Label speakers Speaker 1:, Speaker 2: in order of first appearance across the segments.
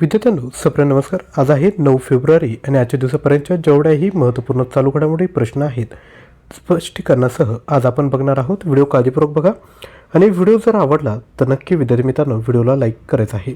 Speaker 1: विद्यार्थ्यांनो सप्र नमस्कार. आज आहे नऊ फेब्रुवारी आणि आजच्या दिवसापर्यंतच्या जेवढ्याही महत्त्वपूर्ण चालू घडामोडी प्रश्न आहेत स्पष्टीकरणासह आज आपण बघणार आहोत. व्हिडिओ काळजीपूर्वक बघा. आणि व्हिडिओ जर आवडला तर नक्की विद्यार्थी मित्रांनो व्हिडिओला लाईक करायचा आहे.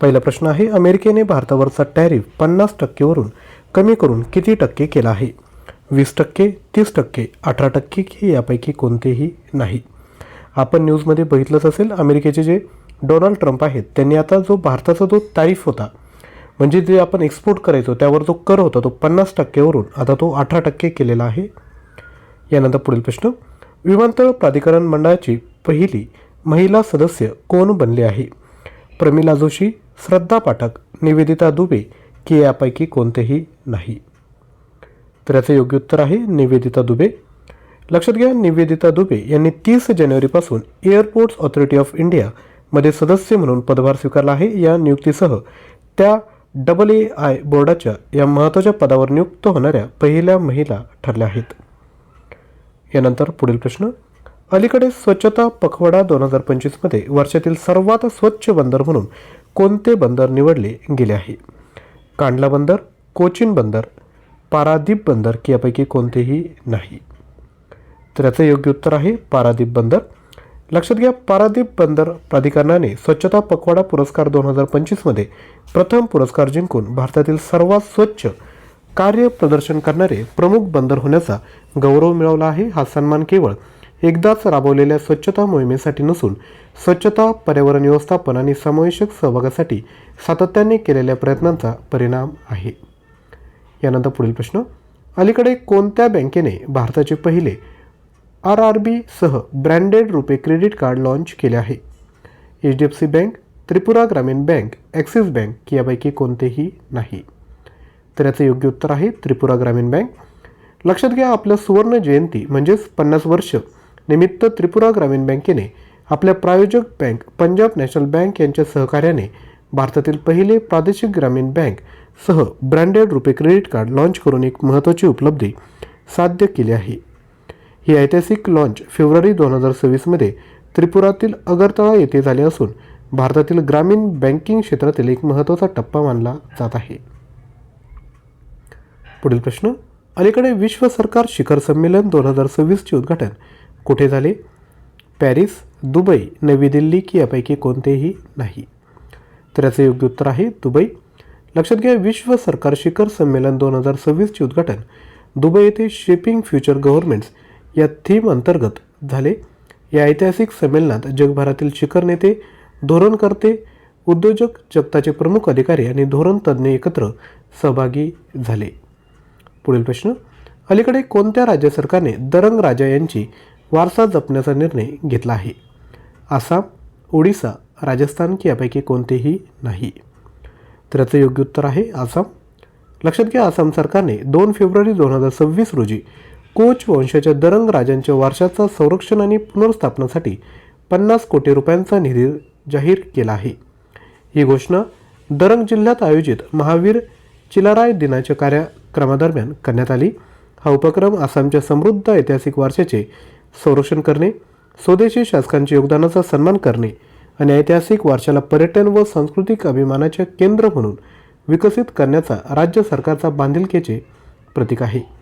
Speaker 1: पहिला प्रश्न आहे अमेरिकेने भारतावरचा टॅरिफ पन्नास टक्केवरून कमी करून किती टक्के केला आहे? वीस टक्के तीस टक्के अठरा टक्के की यापैकी कोणतेही नाही. आपण न्यूजमध्ये बघितलंच असेल अमेरिकेचे जे डोनाल्ड ट्रम्प आहेत. त्यांनी आता जो भारताचा जो तारीफ होता म्हणजे जे आपण एक्सपोर्ट करायचो त्यावर जो कर होता तो पन्नास टक्केवरून आता तो अठरा टक्के केलेला आहे. यानंतर पुढील प्रश्न. विमानतळ प्राधिकरण मंडळाची पहिली महिला सदस्य कोण बनली आहे? प्रमिला जोशी श्रद्धा पाठक निवेदिता दुबे की यापैकी कोणतेही नाही. तर याचं योग्य उत्तर आहे निवेदिता दुबे. लक्षात घ्या निवेदिता दुबे यांनी तीस जानेवारीपासून एअरपोर्ट्स ऑथॉरिटी ऑफ इंडिया मध्ये सदस्य म्हणून पदभार स्वीकारला आहे. या नियुक्तीसह त्या डबल ए आय बोर्डाच्या या महत्त्वाच्या पदावर नियुक्त होणाऱ्या पहिल्या महिला ठरल्या आहेत. यानंतर पुढील प्रश्न. अलीकडे स्वच्छता पखवाडा दोन हजार पंचवीसमध्ये वर्षातील सर्वात स्वच्छ बंदर म्हणून कोणते बंदर निवडले गेले आहे? कांडला बंदर कोचिन बंदर पारादीप बंदर की यापैकी कोणतेही नाही. तर याचं योग्य उत्तर आहे पारादीप बंदर. लक्षात घ्या पारादीप बंदर प्राधिकरणाने स्वच्छता पखवाडा पुरस्कार दोन हजार पंचवीसमध्ये प्रथम पुरस्कार जिंकून भारतातील सर्वात स्वच्छ कार्य प्रदर्शन करणारे प्रमुख बंदर होण्याचा गौरव मिळवला आहे. हा सन्मान केवळ एकदाच राबवलेल्या स्वच्छता मोहिमेसाठी नसून स्वच्छता पर्यावरण व्यवस्थापन आणि समावेशक सहभागासाठी सातत्याने केलेल्या प्रयत्नांचा परिणाम आहे. यानंतर पुढील प्रश्न. अलीकडे कोणत्या बँकेने भारताचे पहिले आर आर बी सह branded RuPay credit card launch केले आहे. H D F C bank Tripura ग्रामीण बँक ॲक्सिस बँक यापैकी कोणतेही नाही. तर याचं योग्य उत्तर आहे त्रिपुरा ग्रामीण बँक. लक्षात घ्या आपल्या सुवर्ण जयंती म्हणजेच पन्नास वर्ष निमित्त त्रिपुरा ग्रामीण बँकेने आपल्या प्रायोजक बँक पंजाब नॅशनल बँक यांच्या सहकार्याने भारतातील पहिले प्रादेशिक ग्रामीण बँक सह branded RuPay credit card launch करून एक महत्त्वाची उपलब्धी साध्य केली आहे. ही ऐतिहासिक लॉन्च फेब्रुवारी दोन हजार सव्वीसमध्ये त्रिपुरातील अगरतळा येथे झाले असून भारतातील ग्रामीण बँकिंग क्षेत्रातील एक महत्त्वाचा टप्पा मानला जात आहे. पुढील प्रश्न अलीकडे विश्व सरकार शिखर संमेलन दोन हजार सव्वीसचे उद्घाटन कुठे झाले? पॅरिस दुबई नवी दिल्ली की यापैकी कोणतेही नाही? तर याचं योग्य उत्तर आहे दुबई. लक्षात घ्या विश्व सरकार शिखर संमेलन दोन हजार सव्वीसचे उद्घाटन दुबई येथे शेपिंग फ्युचर गव्हर्नमेंट्स या थीम अंतर्गत झाले. या ऐतिहासिक संमेलनात जगभरातील शिखर नेते धोरणकर्ते उद्योजक जगताचे प्रमुख अधिकारी आणि धोरण तज्ज्ञ एकत्र सहभागी झाले. पुढील प्रश्न अलीकडे कोणत्या राज्य सरकारने दरंग राजा यांची वारसा जपण्याचा निर्णय घेतला आहे? आसाम ओडिसा राजस्थान की यापैकी कोणतेही नाही? तर याचं योग्य उत्तर आहे आसाम. लक्षात घ्या आसाम सरकारने दोन फेब्रुवारी दोन हजार सव्वीस रोजी कोच वंशाच्या दरंग राजांच्या वारशाचा संरक्षण आणि पुनर्स्थापनासाठी पन्नास कोटी रुपयांचा निधी जाहीर केला आहे. ही घोषणा दरंग जिल्ह्यात आयोजित महावीर चिलाराय दिनाच्या कार्यक्रमादरम्यान करण्यात आली. हा उपक्रम आसामच्या समृद्ध ऐतिहासिक वारशाचे संरक्षण करणे स्वदेशी शासकांच्या योगदानाचा सन्मान करणे आणि ऐतिहासिक वारशाला पर्यटन व सांस्कृतिक अभिमानाचे केंद्र म्हणून विकसित करण्याचा राज्य सरकारचा बांधिलकीचे प्रतीक आहे.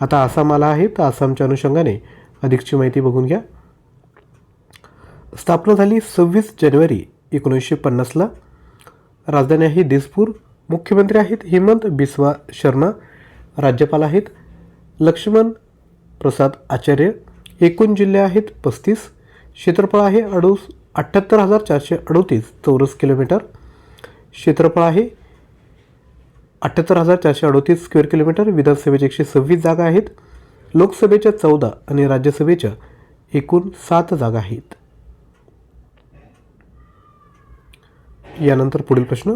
Speaker 1: आता आसाम आला आहे तर आसामच्या अनुषंगाने अधिकची माहिती बघून घ्या. स्थापना झाली सव्वीस जानेवारी एकोणीसशे पन्नासला राजधानी आहे दिसपूर. मुख्यमंत्री आहेत हेमंत बिस्वा शर्मा. राज्यपाल आहेत लक्ष्मण प्रसाद आचार्य. एकूण जिल्हे आहेत पस्तीस. क्षेत्रफळ आहे अडूस अठ्ठ्याहत्तर हजार चारशे अडोतीस चौरस किलोमीटर. क्षेत्रफळ आहे अठ्ठ्याहत्तर हजार चारशे अडोतीस स्क्वेअर किलोमीटर विधानसभेच्या एकशे सव्वीस जागा आहेत. लोकसभेच्या चौदा आणि राज्यसभेच्या एकूण सात जागा आहेत. यानंतर पुढील प्रश्न.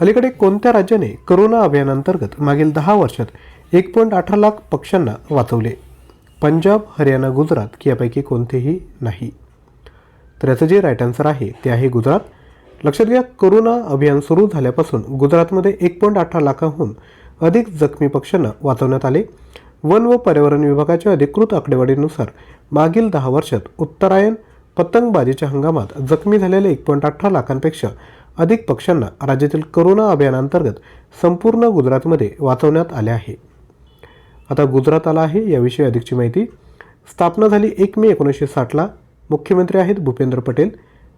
Speaker 1: अलीकडे कोणत्या राज्याने करोना अभियानांतर्गत मागील दहा वर्षात एक पॉईंट अठरा लाख पक्ष्यांना वाचवले? पंजाब हरियाणा गुजरात की यापैकी कोणतेही नाही. तर याचं जे राईट आन्सर आहे ते आहे गुजरात. लक्षात घ्या कोरोना अभियान सुरू झाल्यापासून गुजरातमध्ये एक पॉईंट अठरा लाखाहून अधिक जखमी पक्ष्यांना वाचवण्यात आले. वन व पर्यावरण विभागाच्या अधिकृत आकडेवारीनुसार मागील दहा वर्षात उत्तरायण पतंगबाजीच्या हंगामात जखमी झालेल्या एक पॉईंट अठरा लाखांपेक्षा अधिक पक्ष्यांना राज्यातील करोना अभियानांतर्गत संपूर्ण गुजरातमध्ये वाचवण्यात आले आहे. आता गुजरात आला आहे याविषयी अधिकची माहिती. स्थापना झाली एक मे एकोणीसशे साठला. मुख्यमंत्री आहेत भूपेंद्र पटेल.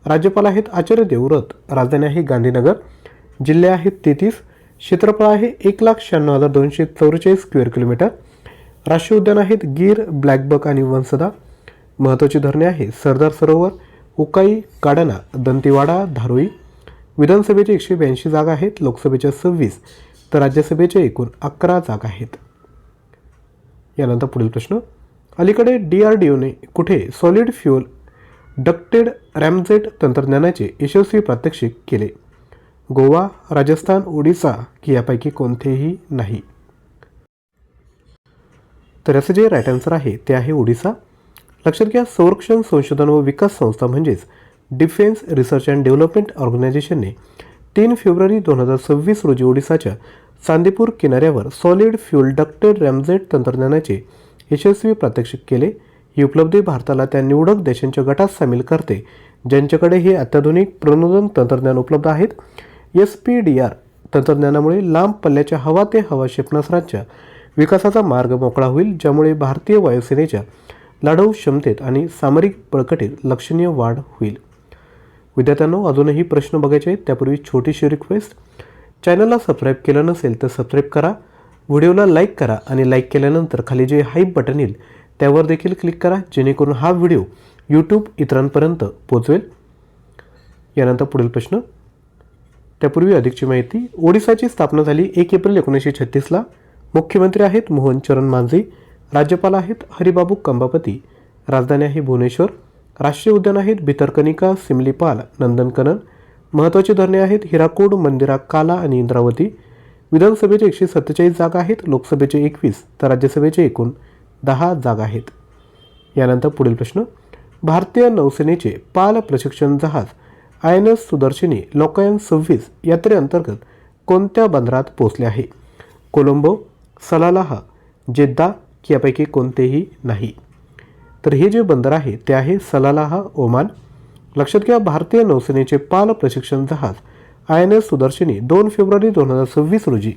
Speaker 1: राज्यपाल आहेत आचार्य देवव्रत राजधानी आहे गांधीनगर जिल्हे आहेत तेहतीस क्षेत्रफळ आहे एक लाख शहाण्णव हजार दोनशे चौवेचाळीस स्क्वेअर किलोमीटर राष्ट्रीय उद्यान आहेत गीर ब्लॅकबक आणि वंसदा महत्त्वाची धरणे आहे सरदार सरोवर उकाई काडाना दंतेवाडा धारोई विधानसभेचे एकशे ब्याऐंशी जागा आहेत लोकसभेच्या सव्वीस तर राज्यसभेच्या एकूण अकरा जागा आहेत. यानंतर पुढील प्रश्न अलीकडे डी आर डी ओने कुठे सॉलिड फ्युअल डक्टेड रॅमझेट तंत्रज्ञानाचे यशस्वी प्रात्यक्षिक केले. गोवा राजस्थान ओडिसा की यापैकी कोणतेही नाही. तर याचं जे राईट आन्सर आहे ते आहे ओडिसा. लक्षात घ्या संरक्षण संशोधन व विकास संस्था म्हणजेच डिफेन्स रिसर्च अँड डेव्हलपमेंट ऑर्गनायझेशनने तीन फेब्रुवारी दोन हजार सव्वीस रोजी ओडिसाच्या चांदीपूर किनाऱ्यावर सॉलिड फ्युल डक्टेड रॅमझेट तंत्रज्ञानाचे यशस्वी प्रात्यक्षिक केले. ही उपलब्धी भारताला त्या निवडक देशांच्या गटात सामील करते ज्यांच्याकडे हे अत्याधुनिक प्रणोदन तंत्रज्ञान उपलब्ध आहेत. एस पी डी आर तंत्रज्ञानामुळे लांब पल्ल्याच्या हवा ते हवा क्षेपणास्त्रांच्या विकासाचा मार्ग मोकळा होईल ज्यामुळे भारतीय वायुसेनेच्या लढाऊ क्षमतेत आणि सामरिक बळकटीत लक्षणीय वाढ होईल. विद्यार्थ्यांनो अजूनही प्रश्न बघायचे आहेत त्यापूर्वी छोटीशी रिक्वेस्ट चॅनलला सबस्क्राईब केलं नसेल तर सबस्क्राईब करा. व्हिडिओला लाईक करा आणि लाईक केल्यानंतर खाली जे हाईप बटन येईल त्यावर देखील क्लिक करा जेणेकरून हा व्हिडिओ यूट्यूब इतरांपर्यंत पोचवेल यानंतर पुढील प्रश्न. त्यापूर्वी अधिकची माहिती. ओडिसाची स्थापना झाली एक एप्रिल एकोणीसशे छत्तीसला मुख्यमंत्री आहेत मोहन चरण मांझी राज्यपाल आहेत हरिबाबू कंबापती राजधानी आहे भुवनेश्वर राष्ट्रीय उद्यान आहेत भितरकनिका सिमलीपाल नंदनकनन महत्त्वाची धरणे आहेत हिराकूड मंदिरा काला आणि इंद्रावती. विधानसभेचे एकशे सत्तेचाळीस जागा आहेत लोकसभेचे एकवीस तर राज्यसभेचे एकूण दहा जागा आहेत. यानंतर पुढील प्रश्न. भारतीय नौसेनेचे पाल प्रशिक्षण जहाज I N S Sudarshini Lokayan सव्वीस यात्रेअंतर्गत कोणत्या बंदरात पोहोचले आहे? कोलंबो सलालाह जेद्दा यापैकी कोणतेही नाही. तर हे जे बंदर आहे ते आहे सलालाहा ओमान. लक्षात घ्या भारतीय नौसेनेचे पाल प्रशिक्षण जहाज आय एन एस सुदर्शिनी दोन फेब्रुवारी दोन हजार सव्वीस रोजी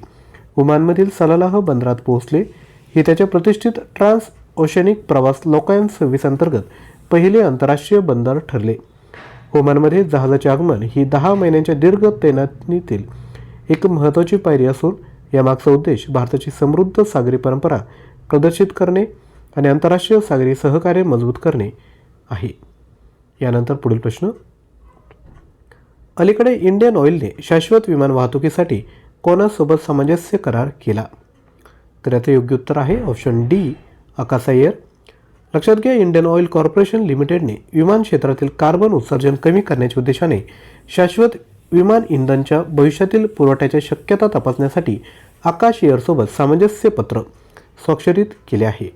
Speaker 1: ओमानमधील सलालाह बंदरात पोहोचले. ही त्याच्या प्रतिष्ठित ट्रान्स ओशनिक प्रवास लोकायन सव्वीस अंतर्गत पहिले आंतरराष्ट्रीय बंदर ठरले. ओमानमध्ये जहाजाचे आगमन ही दहा महिन्यांच्या दीर्घ तैनातीतील एक महत्त्वाची पायरी असून यामागचा उद्देश भारताची समृद्ध सागरी परंपरा प्रदर्शित करणे आणि आंतरराष्ट्रीय सागरी सहकार्य मजबूत करणे आहे. यानंतर पुढील प्रश्न. अलीकडे इंडियन ऑइलने शाश्वत विमान वाहतुकीसाठी कोणासोबत सामंजस्य करार केला? तर याचं योग्य उत्तर आहे ऑप्शन डी आकाशा एअर. लक्षात घ्या इंडियन ऑइल कॉर्पोरेशन लिमिटेडने विमान क्षेत्रातील कार्बन उत्सर्जन कमी करण्याच्या उद्देशाने शाश्वत विमान इंधनच्या भविष्यातील पुरवठ्याच्या शक्यता तपासण्यासाठी आकाश एअरसोबत सामंजस्य पत्र स्वाक्षरित केले आहे.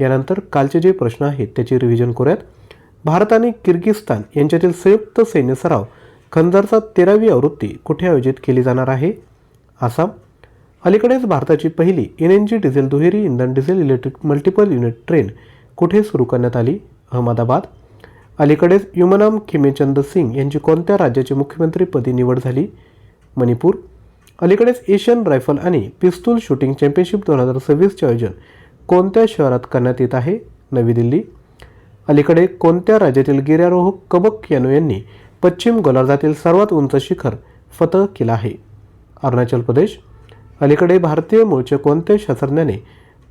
Speaker 1: यानंतर कालचे जे प्रश्न आहेत त्याचे रिव्हिजन करूयात. भारत आणि किर्गिस्तान यांच्यातील संयुक्त सैन्य सराव खंजरचा तेरावी आवृत्ती कुठे आयोजित केली जाणार आहे? आसाम अलीकडेच भारताची पहिली एन एन जी डिझेल दुहेरी इंधन diesel electric multiple unit train कुठे सुरू करण्यात आली? अहमदाबाद. अलीकडेच युमनाम खिमेचंद सिंग यांची कोणत्या राज्याची मुख्यमंत्रीपदी निवड झाली? मणिपूर. अलीकडेच एशियन रायफल आणि पिस्तूल शूटिंग चॅम्पियनशिप दोन हजार सव्वीसचे आयोजन कोणत्या शहरात करण्यात येत आहे? नवी दिल्ली. अलीकडे कोणत्या राज्यातील गिर्यारोहक कबक यानो यांनी पश्चिम गोलार्धातील सर्वात उंच शिखर फतह केलं आहे? अरुणाचल प्रदेश. अलीकडे भारतीय मूळचे कोणत्या शास्त्रज्ञाने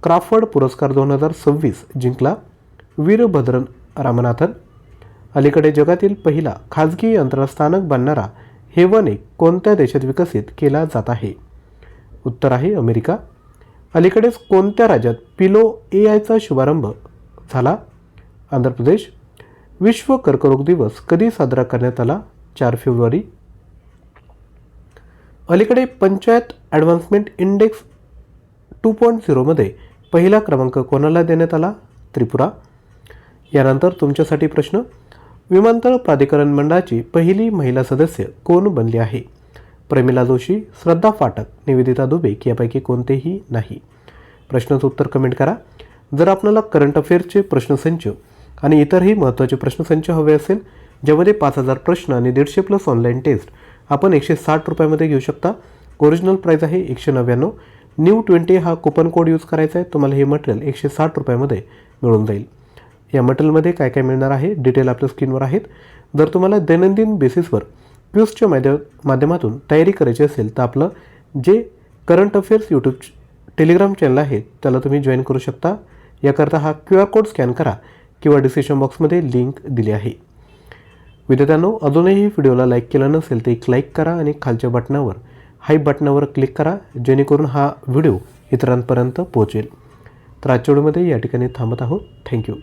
Speaker 1: क्राफर्ड पुरस्कार दोन हजार सव्वीस जिंकला? वीरभद्रन रामनाथन. अलीकडे जगातील पहिला खाजगी अंतराळस्थानक बनणारा हेवन एक कोणत्या देशात विकसित केला जात आहे? उत्तर आहे अमेरिका. अलीकडेच कोणत्या राज्यात पिलो ए आयचा शुभारंभ झाला? आंध्र प्रदेश. विश्व कर्करोग दिवस कधी साजरा करण्यात आला? चार फेब्रुवारी. अलीकडे panchayat advancement index two point झिरोमध्ये पहिला क्रमांक कोणाला देण्यात आला? त्रिपुरा. यानंतर तुमच्यासाठी प्रश्न विमानतळ प्राधिकरण मंडळाची पहिली महिला सदस्य कोण बनली आहे? प्रमिला जोशी श्रद्धा फाटक निवेदिता दुबे की यापैकी कोणतेही नाही. प्रश्नाचं उत्तर कमेंट करा. जर आपल्याला करंट अफेअर्सचे प्रश्नसंच आणि इतरही महत्त्वाचे प्रश्नसंच हवे असेल ज्यामध्ये पाच हजार प्रश्न आणि दीडशे प्लस ऑनलाईन टेस्ट आपण एकशे साठ रुपयामध्ये घेऊ शकता. ओरिजिनल प्राईज आहे एकशे नव्याण्णव. न्यू ट्वेंटी हा कुपन कोड यूज करायचा आहे. तुम्हाला हे मटेरियल एकशे साठ रुपयामध्ये मिळून जाईल. या मटेरियलमध्ये काय काय मिळणार आहे? डिटेल आपल्या स्क्रीनवर आहेत. जर तुम्हाला दैनंदिन बेसिसवर क्यूजच्या माध्यम माध्यमातून तयारी करायची असेल तर आपलं जे current affairs YouTube Telegram channel आहे त्याला तुम्ही जॉईन करू शकता. याकरता हा क्यू आर कोड स्कॅन करा किंवा डिस्क्रिप्शन बॉक्समध्ये लिंक दिली आहे. विद्यार्थ्यांनो अजूनही व्हिडिओला लाईक केला नसेल तर एक लाईक करा आणि खालच्या बटनावर हाय बटनावर क्लिक करा जेणेकरून हा व्हिडिओ इतरांपर्यंत पोहोचेल. तर आजच्या व्हिडिओमध्ये या ठिकाणी थांबत आहोत. थँक्यू